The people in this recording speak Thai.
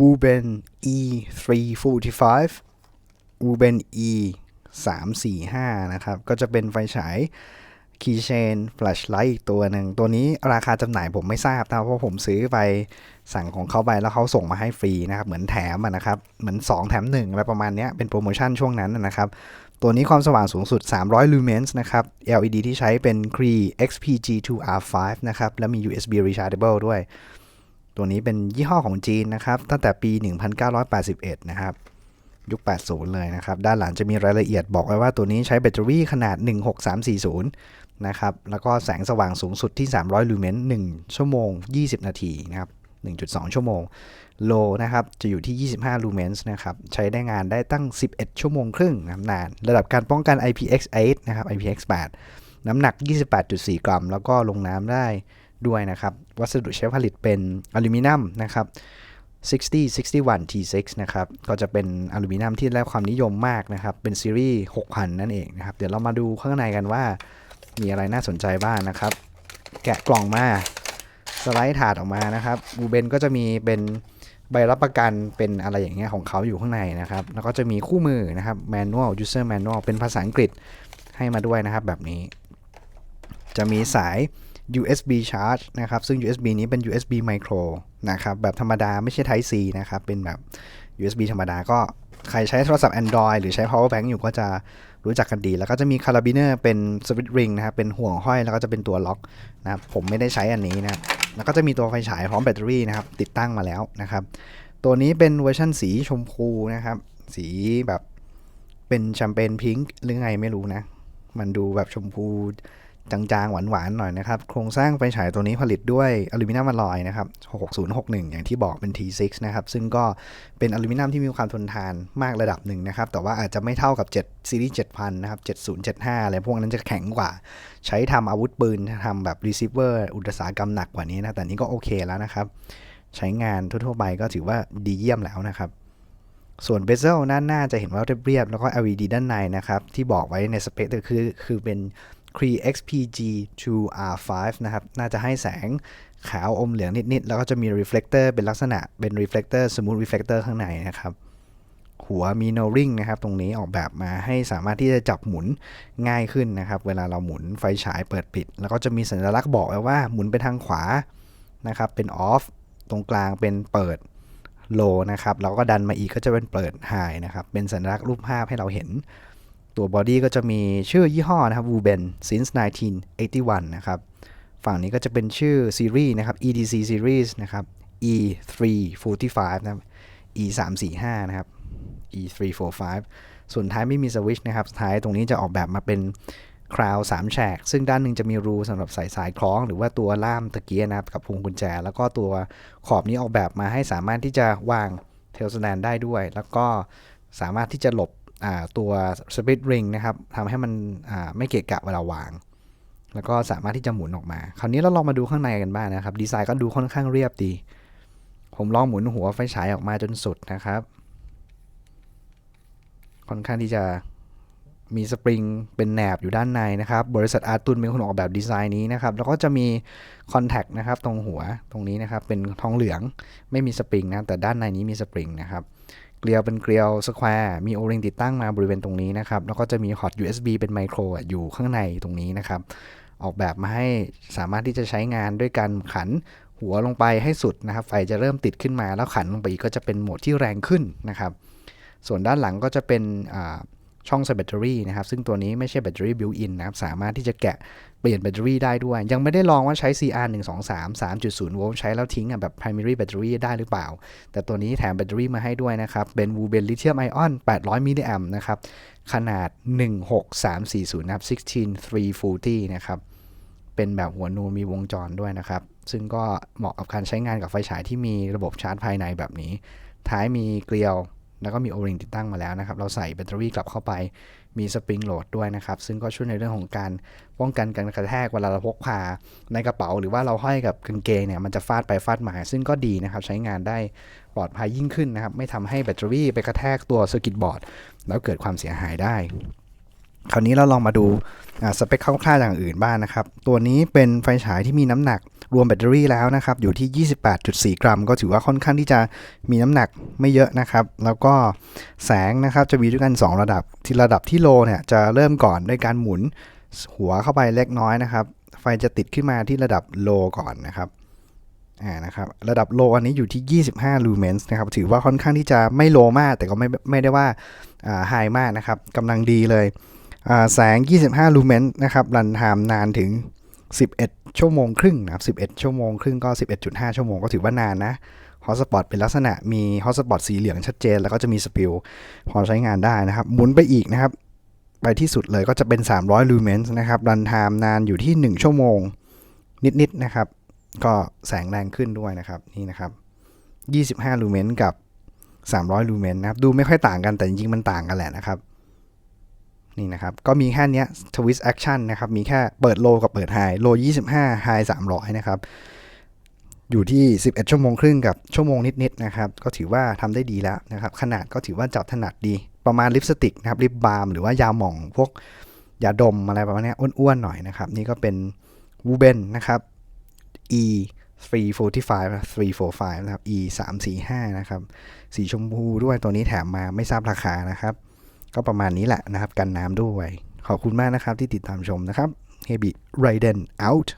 w u b e n E345 w u b e n E 345 นะครับ ก็จะเป็นไฟฉาย Keychain Flashlight อีกตัวหนึ่ง ตัวนี้ราคาจำหน่ายผมไม่ทราบนะเพราะผมซื้อไปสั่งของเขาไปแล้วเขาส่งมาให้ฟรีนะครับ เหมือนแถมนะครับ เหมือน 2 แถม 1 อะไรประมาณเนี้ยเป็นโปรโมชั่นช่วงนั้นนะครับ ตัวนี้ความสว่างสูงสุด 300 lumens นะครับ LED ที่ใช้เป็น Cree XPG2R5 นะครับ และมี USB rechargeable ด้วย ตัวนี้เป็นยี่ห้อของจีนนะครับ ตั้งแต่ปี 1981 นะครับ ยุค 80 เลยนะครับ ด้านหลังจะมีรายละเอียดบอกไว้ว่าตัวนี้ใช้แบตเตอรี่ขนาด 16340 นะครับ แล้วก็แสงสว่างสูงสุดที่ 300 ลูเมน1ชั่วโมง 20 นาทีนะครับ 1.2 ชั่วโมง โลนะครับ จะอยู่ที่ 25 ลูเมนส์นะครับ ใช้ได้งานได้ตั้ง 11 ชั่วโมงครึ่งนะครับนาน ระดับการป้องกัน IPX8 นะครับ IPX8 น้ำหนัก 28.4 กรัม แล้วก็ลงน้ำได้ ด้วยนะครับ วัสดุใช้ผลิตเป็นอลูมิเนียมนะครับ60 61 T6 นะครับ ก็จะเป็นอลูมิเนียมที่ได้ความนิยมมากนะครับ เป็นซีรีส์ 6,000 นั่นเองนะครับ เดี๋ยวเรามาดูข้างในกันว่า มีอะไรน่าสนใจบ้างนะครับ แกะกล่องมา สไลด์ถาดออกมานะครับบูเบนก็จะมีเป็นใบรับประกันเป็นอะไรอย่างเงี้ยของเขาอยู่ข้างในนะครับ แล้วก็จะมีคู่มือนะครับ manual user manual เป็นภาษาอังกฤษให้มาด้วยนะครับแบบนี้ จะมีสาย USB charge นะครับ ซึ่ง USB นี้เป็น USB micro นะครับ แบบธรรมดาไม่ใช่ Type C นะครับ เป็นแบบ USB ธรรมดาก็ใครใช้โทรศัพท์ Android หรือใช้ power bank อยู่ก็จะรู้จักกันดี แล้วก็จะมี carabiner เป็น switch ring นะครับ เป็นห่วงห้อยแล้วก็จะเป็นตัวล็อกนะครับ ผมไม่ได้ใช้อันนี้นะแล้วก็จะมีตัวไฟฉายพร้อมแบตเตอรี่นะครับ ติดตั้งมาแล้วนะครับ ตัวนี้เป็นเวอร์ชันสีชมพูนะครับ สีแบบเป็นแชมเปญพิงค์หรือไงไม่รู้นะ มันดูแบบชมพู จางๆ หวานๆ หน่อยนะครับ โครงสร้างไฟฉายตัวนี้ผลิตด้วยอลูมิเนียมอลลอยนะครับ 6061 อย่างที่บอกเป็น T6 นะครับ ซึ่งก็เป็นอลูมิเนียมที่มีความทนทานมากระดับหนึ่งนะครับ แต่ว่าอาจจะไม่เท่ากับ 7 ซีรีส์ 7000 นะครับ 7075 อะไรพวกนั้นจะแข็งกว่า ใช้ทำอาวุธปืนทำแบบรีเซิเวอร์อุตสาหกรรมหนักกว่านี้นะ แต่นี้ก็โอเคแล้วนะครับ ใช้งานทั่วๆไปก็ถือว่าดีเยี่ยมแล้วนะครับส่วนเบเซลด้านหน้าจะเห็นว่าเรียบๆแล้วก็ LED ด้านในนะครับ ที่บอกไว้ในสเปคก็คือคือเป็น Cree XPG 2R5 นะครับ น่าจะให้แสงขาวอมเหลืองนิด ๆ แล้วก็จะมี reflector เป็นลักษณะเป็น reflector smooth reflector ข้างในนะครับ หัวมี no ring นะครับ ตรงนี้ออกแบบมาให้สามารถที่จะจับหมุนง่ายขึ้นนะครับ เวลาเราหมุนไฟฉายเปิดปิด แล้วก็จะมีสัญลักษณ์บอกไว้ว่าหมุนไปทางขวานะครับ เป็น off ตรงกลางเป็นเปิด low นะครับ แล้วก็ดันมาอีกก็จะเป็นเปิด high นะครับ เป็นสัญลักษณ์รูปภาพให้เราเห็น ตัวบอดี้ก็จะมีชื่อยี่ห้อนะครับ w u b e n since 1981 นะครับ ฝั่งนี้ก็จะเป็นชื่อซีรีส์นะครับ EDC series นะครับ E345 นะครับ E345 นะครับ E345 ส่วนท้ายไม่มีสวิช์นะครับ ท้ายตรงนี้จะออกแบบมาเป็นคราว3แฉก ซึ่งด้านหนึ่งจะมีรูสำหรับใส่สายคล้อง หรือว่าตัวล่ามตะเกียนะครับ กับพวงกุญแจ แล้วก็ตัวขอบนี้ออกแบบมาให้สามารถที่จะวางเทลสแตนได้ด้วย แล้วก็สามารถที่จะหลบ ตัวสปิตริงนะครับทำให้มันไม่เกะกะเวลาวาง แล้วก็สามารถที่จะหมุนออกมา คราวนี้เราลองมาดูข้างในกันบ้างนะครับ ดีไซน์ก็ดูค่อนข้างเรียบดี ผมลองหมุนหัวไฟฉายออกมาจนสุดนะครับ ค่อนข้างที่จะมีสปริงเป็นแหนบอยู่ด้านในนะครับ บริษัทอาร์ตุนเป็นคนออกแบบดีไซน์นี้นะครับ แล้วก็จะมีคอนแทคนะครับ ตรงหัวตรงนี้นะครับ เป็นทองเหลืองไม่มีสปริงนะ แต่ด้านในนี้มีสปริงนะครับ เกลียวเป็นเกลียวสแควร์มีโอริงติดตั้งมาบริเวณตรงนี้นะครับ แล้วก็จะมีฮอต USB เป็นไมโครอยู่ข้างในตรงนี้นะครับ ออกแบบมาให้สามารถที่จะใช้งานด้วยการขันหัวลงไปให้สุดนะครับ ไฟจะเริ่มติดขึ้นมา แล้วขันลงไปอีกก็จะเป็นโหมดที่แรงขึ้นนะครับ ส่วนด้านหลังก็จะเป็นช่องใส่แบตเตอรี่นะครับ ซึ่งตัวนี้ไม่ใช่แบตเตอรี่บิวอินนะครับ สามารถที่จะแกะ เปลี่ยนแบตเตอรี่ได้ด้วย ยังไม่ได้ลองว่าใช้ CR 1 2 3 3.0 โวลต์ใช้แล้วทิ้งแบบ primary battery ได้หรือเปล่า แต่ตัวนี้แถมแบตเตอรี่มาให้ด้วยนะครับ เป็น w u b e n lithium ion 800 มิลลิแอมนะครับ ขนาด 16340นะครับ16340 นะครับ เป็นแบบหัวนูนมีวงจรด้วยนะครับ ซึ่งก็เหมาะกับการใช้งานกับไฟฉายที่มีระบบชาร์จภายในแบบนี้ ท้ายมีเกลียว แล้วก็มีโอริงติดตั้งมาแล้วนะครับ เราใส่แบตเตอรี่กลับเข้าไป มีสปริงโหลดด้วยนะครับ ซึ่งก็ช่วยในเรื่องของการป้องกันการกระแทกเวลาเราพกพาในกระเป๋า หรือว่าเราห้อยกับกางเกงเนี่ยมันจะฟาดไปฟาดมา ซึ่งก็ดีนะครับ ใช้งานได้ปลอดภัยยิ่งขึ้นนะครับ ไม่ทำให้แบตเตอรี่ไปกระแทกตัวเซอร์กิตบอร์ดแล้วเกิดความเสียหายได้ คราวนี้เราลองมาดูสเปคคร่าวๆอย่างอื่นบ้างนะครับ ตัวนี้เป็นไฟฉายที่มีน้ำหนักรวมแบตเตอรี่แล้วนะครับ อยู่ที่ 28.4 กรัม ก็ถือว่าค่อนข้างที่จะมีน้ำหนักไม่เยอะนะครับ แล้วก็แสงนะครับจะมีด้วยกัน 2 ระดับ ที่ระดับที่โลเนี่ยจะเริ่มก่อนด้วยการหมุนหัวเข้าไปเล็กน้อยนะครับ ไฟจะติดขึ้นมาที่ระดับโลก่อนนะครับอ่านะครับ ระดับโลอันนี้อยู่ที่ 25 ลูเมนส์นะครับ ถือว่าค่อนข้างที่จะไม่โลมาก แต่ก็ไม่ไม่ได้ว่าอ่าไฮมากนะครับกำลังดีเลย แสง 25 ลูเมนนะครับรันไทม์นานถึง 11 ชั่วโมงครึ่งนะครับ11 ชั่วโมงครึ่งก็ 11.5 ชั่วโมงก็ถือว่านานนะฮอตสปอตเป็นลักษณะมีฮอตสปอตสีเหลืองชัดเจน แล้วก็จะมีสปิลพอใช้งานได้นะครับ หมุนไปอีกนะครับ ไปที่สุดเลยก็จะเป็น 300 ลูเมนนะครับรันไทม์นานอยู่ที่ 1 ชั่วโมง นิดๆนะครับ ก็แสงแรงขึ้นด้วยนะครับนี่นะครับ 25 ลูเมนกับ 300 ลูเมนนะครับดูไม่ค่อยต่างกันแต่จริงๆมันต่างกันแหละนะครับ นี่นะครับ ก็มีแค่เนี้ยทวิสแอคชั่นนะครับ มีแค่เปิดโลกับเปิดไฮโล25ไฮ300 นะครับ อยู่ที่ 11 ชั่วโมงครึ่งกับชั่วโมงนิดๆนะครับ ก็ถือว่าทำได้ดีแล้วนะครับ ขนาดก็ถือว่าจับถนัดดี ประมาณลิปสติกนะครับลิปบาล์มหรือว่ายาหม่องพวกยาดมอะไรประมาณนี้อ้วนๆหน่อยนะครับ นี่ก็เป็นวูเบนนะครับ e 345 345 นะครับ e 345 นะครับ สีชมพูด้วยตัวนี้แถมมาไม่ทราบราคานะครับ ก็ประมาณนี้แหละนะครับ กันน้ำด้วย ขอบคุณมากนะครับที่ติดตามชมนะครับ h e b i Raiden out